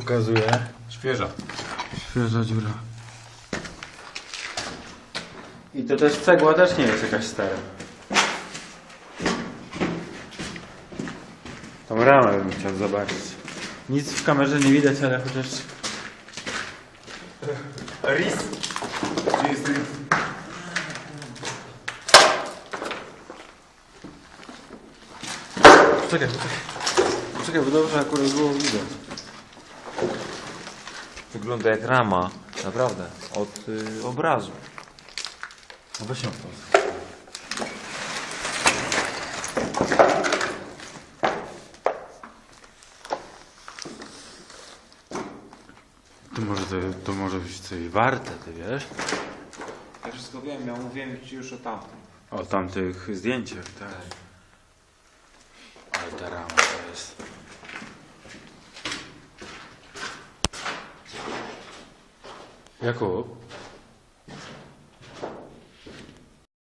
pokazuje. Świeża. Świeża dziura. I to też cegła też nie jest jakaś stara. Tą ramę bym chciał zobaczyć. Nic w kamerze nie widać, ale chociaż... Ris. Gdzie jest ris? Czekaj, czekaj. Czekaj, bo dobrze akurat było widać. Wygląda jak rama, naprawdę, od y, obrazu. No weź ją To może, to, to może być coś warte, ty wiesz? Ja wszystko wiem, ja mówiłem ci już o tamtym. O tamtych zdjęciach, tak. Ale ta rama Jakob